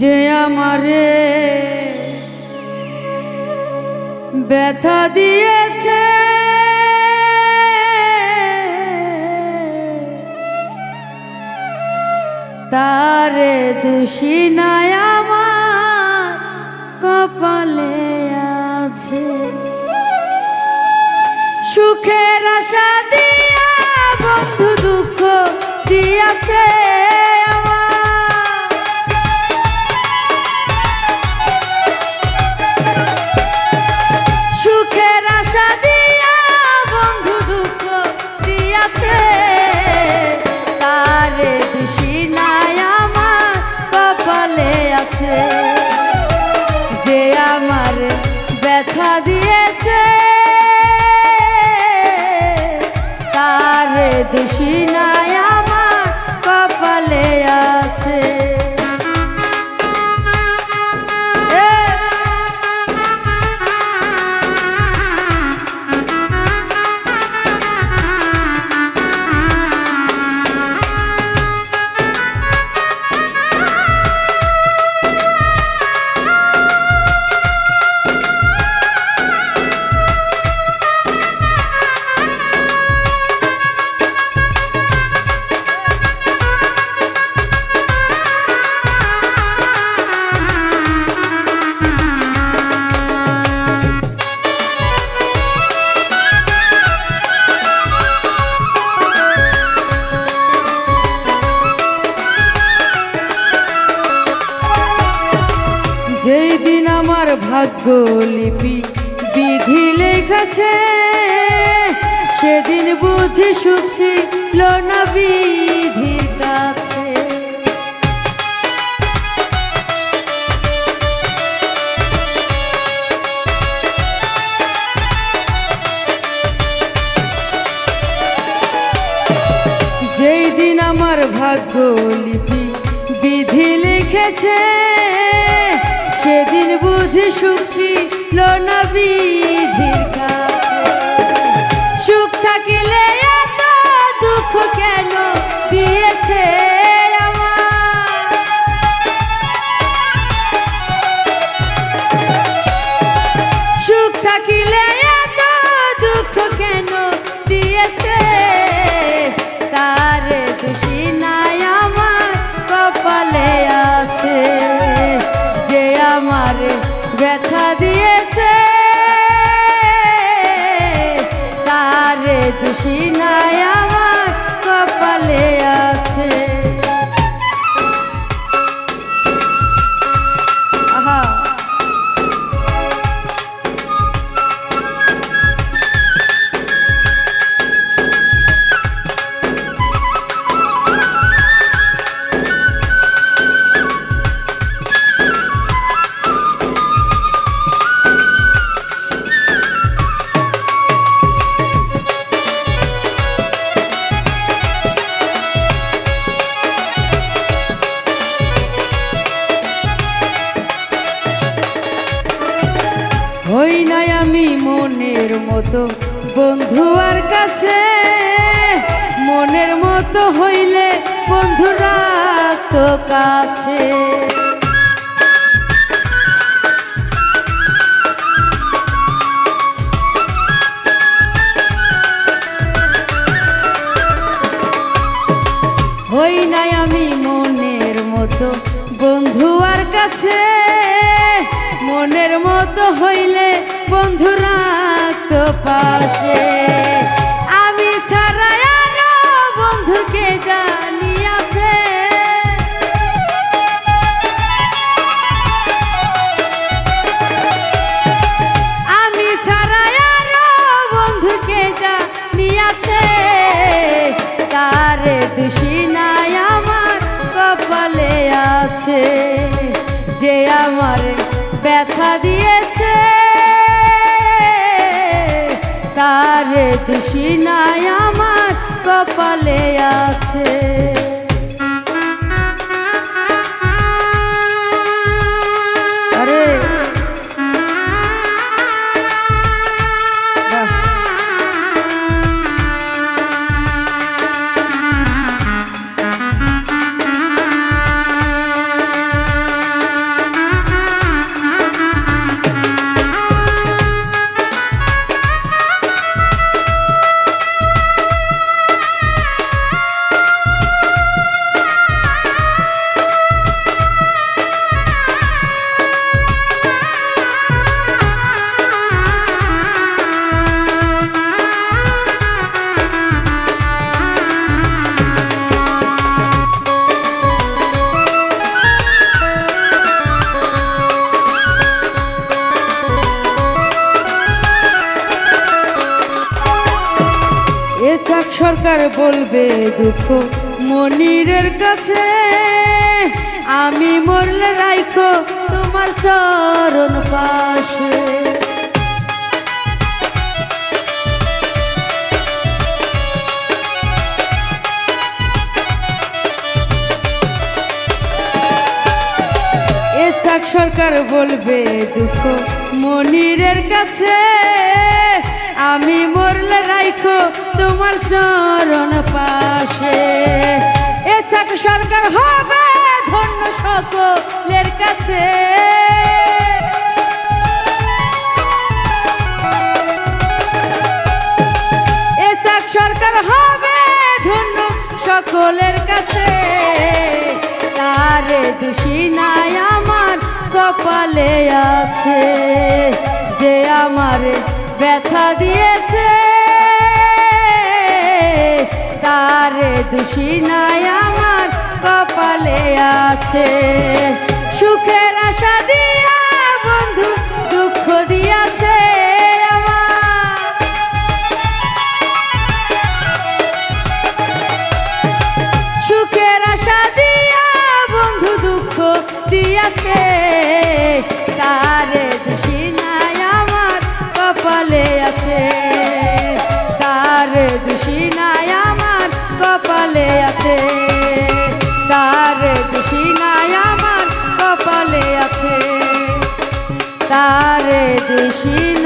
যে আমারে ব্যথা দিয়েছে। তারে দোষী আমার কপালে আছে। সুখের আশা দিয়া, বন্ধু দুঃখ দিয়াছে। তারে আমার ভাগ্য লিপি বিধি লেখেছে। সেদিন বুঝি সুখ ছিল না বিধির কাছে যেই দিন আমার ভাগ্য লিপি বিধি লিখেছে বুঝি সুখ ছিল বিধির কাছে সুখ থাকিলে এত দুঃখ কেন দিয়েছে সুখ থাকিলে দিয়েছে। তার দুষি নাই আমার কপালে আছে। হই নাই আমি মনের মতো। বন্ধু আর কাছে মনের মতো হইলে বন্ধুরা তো কাছে। হই নাই আমি মনের মতো। বন্ধু আর কাছে হইলে বন্ধুরা তো পাশে। আমি ছাড়া বন্ধুকে জানি আছে আমি ছাড়া বন্ধুকে জানি আছে তার দোষী নাই আমার কপালে আছে। যে আমার ব্যথা দিয়েছে তার দুষি নাই আমার কপালে আছে। সরকার বলবে দুঃখ। মনিরের কাছে আমি মরলে রাইখো তোমার চরণ পাশে। চাক সরকার বলবে দুঃখ। মনিরের কাছে রাইখো তোমার চরণ পাশে। এ চাক সরকার হবে ধন্য সকলের কাছে। এ চাক সরকার হবে ধন্য সকলের কাছে। তারে দোষী নাই আমার কপালে আছে। যে আমার ব্যথা দিয়েছে তারে দোষী নাই আমার কপালে আছে। সুখের আশা দিয়া তারে দেশিল